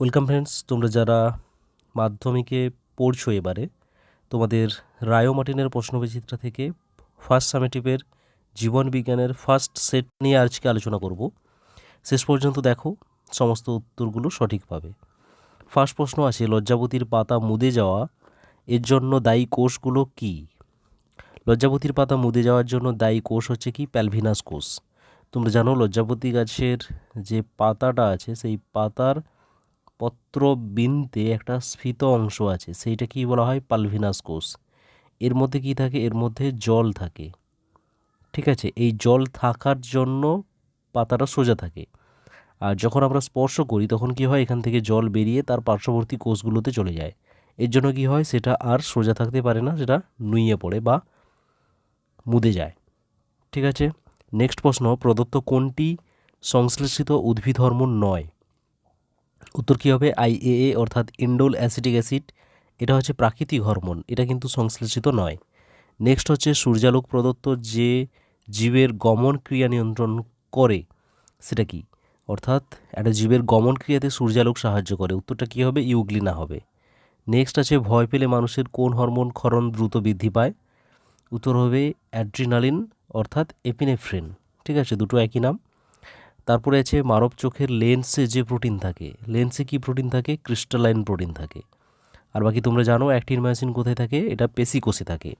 Welcome friends, তোমরা যারা মাধ্যমিকে পড়ছো এবারে, তোমাদের রায়ো মার্টিনের প্রশ্নবিচিত্রা থেকে ফার্স্ট সামেটিভের জীবন বিজ্ঞানের ফার্স্ট সেট নিয়ে আজকে আলোচনা করব। শেষ পর্যন্ত দেখো, সমস্ত উত্তরগুলো সঠিক পাবে। ফার্স্ট প্রশ্ন আছে, লজ্জাবতীর পাতা মুদে যাওয়া এর জন্য দায়ী কোষগুলো কী? লজ্জাবতীর পাতা মুদে যাওয়ার জন্য দায়ী কোষ হচ্ছে কি? প্যালভিনাস কোষ। তোমরা জানো, লজ্জাবতী গাছের যে পাতাটা আছে, সেই পাতার পত্রবিন্দে একটা স্ফীত অংশ আছে, সেইটা কি বলা হয়? পালভিনাস কোষ এর মধ্যে কি থাকে? এর মধ্যে জল থাকে। ঠিক আছে? এই জল থাকার জন্য পাতাটা সোজা থাকে। আর যখন আমরা স্পর্শ করি, তখন কি হয়? এখান থেকে জল বেরিয়ে তার পার্শ্ববর্তী কোষগুলোতে চলে যায়। এর জন্য কি হয়? সেটা আর সোজা থাকতে পারে না, সেটা নুইয়ে পড়ে বা মুদে যায়। ঠিক আছে? নেক্সট প্রশ্ন, প্রদত্ত কোনটি সংশ্লেষিত উদ্ভিদ হরমোন নয়? উত্তর কী হবে? আইএএ অর্থাৎ ইন্ডোল অ্যাসিটিক অ্যাসিড এটা হচ্ছে প্রাকৃতিক হরমোন, এটা কিন্তু সংশ্লেষিত নয়। নেক্সট হচ্ছে সূর্যালোক প্রদত্ত যে জীবের গমন ক্রিয়া নিয়ন্ত্রণ করে, সেটা কি? অর্থাৎ একটা জীবের গমন ক্রিয়াতে সূর্যালোক সাহায্য করে, উত্তরটা কী হবে? ইউগ্লিনা হবে। নেক্সট আছে ভয় পেলে মানুষের কোন হরমোন ক্ষরণ দ্রুত বৃদ্ধি পায়? উত্তর হবে অ্যাড্রিনালিন অর্থাৎ এপিনেফ্রিন ঠিক আছে? দুটো একই নাম। তারপরে আছে মানব চোখের লেন্সে যে প্রোটিন থাকে। লেন্সে কি প্রোটিন থাকে? ক্রিস্টালাইন প্রোটিন থাকে। আর বাকি তোমরা জানো অ্যাক্টিন মায়োসিন কোথায় থাকে? এটা পেশিকোষে থাকে।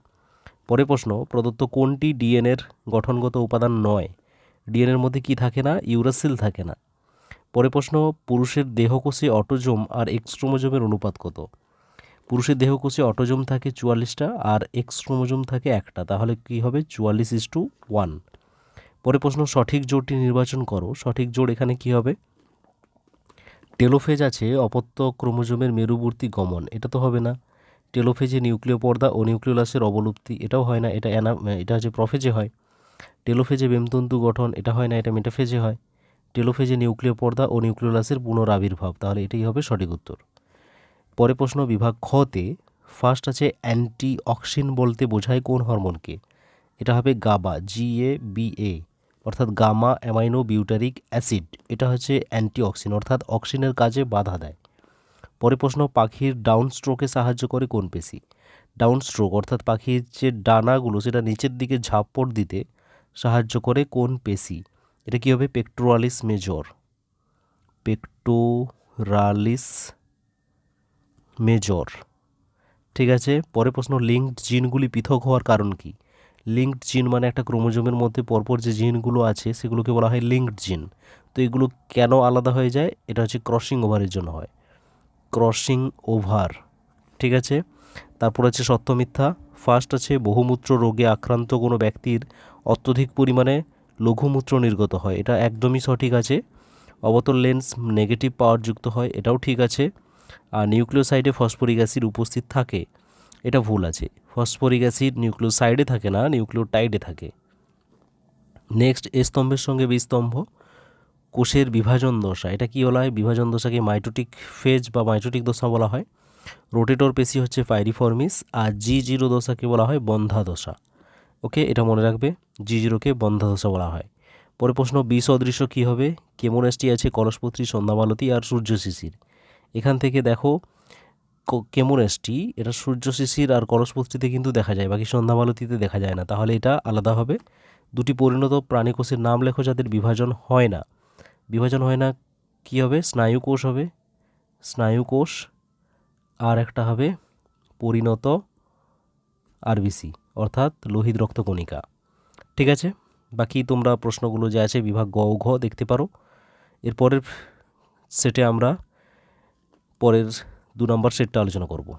পরে প্রশ্ন, প্রদত্ত কোনটি ডিএনএর গঠনগত উপাদান নয়? ডিএনএর মধ্যে কি থাকে না? ইউরাসিল থাকে না। পরে প্রশ্ন, পুরুষের দেহকোষে অটোজোম আর এক্সট্রোমোজোমের অনুপাত কত? পুরুষের দেহকোষে অটোজোম থাকে চুয়াল্লিশটা আর এক্সট্রোমোজোম থাকে একটা। তাহলে কি হবে? চুয়াল্লিশ ইস টু ওয়ান। পরে প্রশ্ন, সঠিক জোড়টি নির্বাচন করো। সঠিক জোড় এখানে কি হবে? টেলোফেজ আছে অপত্য ক্রোমোজোমের মেরুবর্তী গমন। এটা তো হবে না। টেলোফেজে নিউক্লিয় পর্দা ও নিউক্লিওলাসের অবলুপ্তি, এটাও হয় না। এটা অ্যানা এটা হচ্ছে প্রফেজে হয়। টেলোফেজে বেমতন্তু গঠন, এটা হয় না। এটা মেটাফেজে হয়। টেলোফেজে নিউক্লিয় পর্দা ও নিউক্লিওলাসের পুনরাবির্ভাব, তাহলে এটাই হবে সঠিক উত্তর। পরে প্রশ্ন, বিভাগ খতে ফার্স্ট আছে অ্যান্টি অক্সিন বলতে বোঝায় কোন হরমোনকে। এটা হবে গাবা জি এ বি এ অর্থাৎ গামা, অ্যামাইনো, বিউটারিক অ্যাসিড, এটা হচ্ছে অ্যান্টিঅক্সিন অর্থাৎ অক্সিনের কাজে বাধা দেয়। পরে প্রশ্ন, পাখির ডাউন স্ট্রোকে সাহায্য করে কোন পেশি? ডাউন স্ট্রোক, অর্থাৎ পাখির যে ডানাগুলো, সেটা নিচের দিকে ঝাপড় দিতে সাহায্য করে কোন পেশি? এটা কী হবে? Pectoralis major. Pectoralis major. ঠিক আছে পরে প্রশ্ন, লিঙ্কড জিনগুলি পৃথক হওয়ার কারণ কী? লিঙ্কড জিন মানে একটা ক্রোমোজোমের মধ্যে পরপর যে জিনগুলো আছে, সেগুলোকে বলা হয় লিঙ্কড জিন তো এগুলো কেন আলাদা হয়ে যায়? এটা হচ্ছে ক্রসিং ওভারের জন্য হয়। ক্রসিং ওভার ঠিক আছে? তারপর আছে সত্য মিথ্যা। ফার্স্ট আছে বহুমূত্র রোগে আক্রান্ত কোনো ব্যক্তির অত্যধিক পরিমাণে লঘুমূত্র নির্গত হয়। এটা একদমই সঠিক আছে। অবতল লেন্স নেগেটিভ পাওয়ার যুক্ত হয়, এটাও ঠিক আছে। আর নিউক্লিওসাইডে ফসফরিক অ্যাসিড উপস্থিত থাকে। এটা ভুল আছে। ফসফরিক অ্যাসিড নিউক্লিওসাইডে থাকে না, নিউক্লিওটাইডে থাকে। নেক্সট, এ স্তম্ভের সঙ্গে বি স্তম্ভ। কোষের বিভাজন দশা, এটা কি বলা হয়? বিভাজন দশাকে মাইটোটিক ফেজ বা মাইটোটিক দশা বলা হয়। রোটেটর পেশি হচ্ছে পাইরিফর্মিস, আর জি জিরো দশাকে বলা হয় বন্ধা দশা ওকে, এটা মনে রাখবে, জি জিরোকে বন্ধা দশা বলা হয়। পরে প্রশ্ন বিষ অদৃশ্য কী হবে? কেমোনেসটি আছে কলসপত্রী সন্ধ্যামালতী আর সূর্য শিশির এখান থেকে দেখো কেমোনেসটি এটা সূর্য শিশির আর কলসপত্রীতে কিন্তু দেখা যায়, বাকি সন্ধ্যামালতিতে দেখা যায় না। তাহলে এটা আলাদা হবে দুটি পরিণত প্রাণীকোষের নাম লেখো যাদের বিভাজন হয় না। বিভাজন হয় না কী হবে? স্নায়ুকোষ হবে। স্নায়ুকোষ, আর একটা হবে পরিণত আরবিসি, অর্থাৎ লোহিত রক্তকণিকা ঠিক আছে? বাকি তোমরা প্রশ্নগুলো যে আছে, বিভাগ গ ঘ দেখতে পারো। এরপরের সেটে আমরা পরের দু নম্বর সেটটা আলোচনা করব।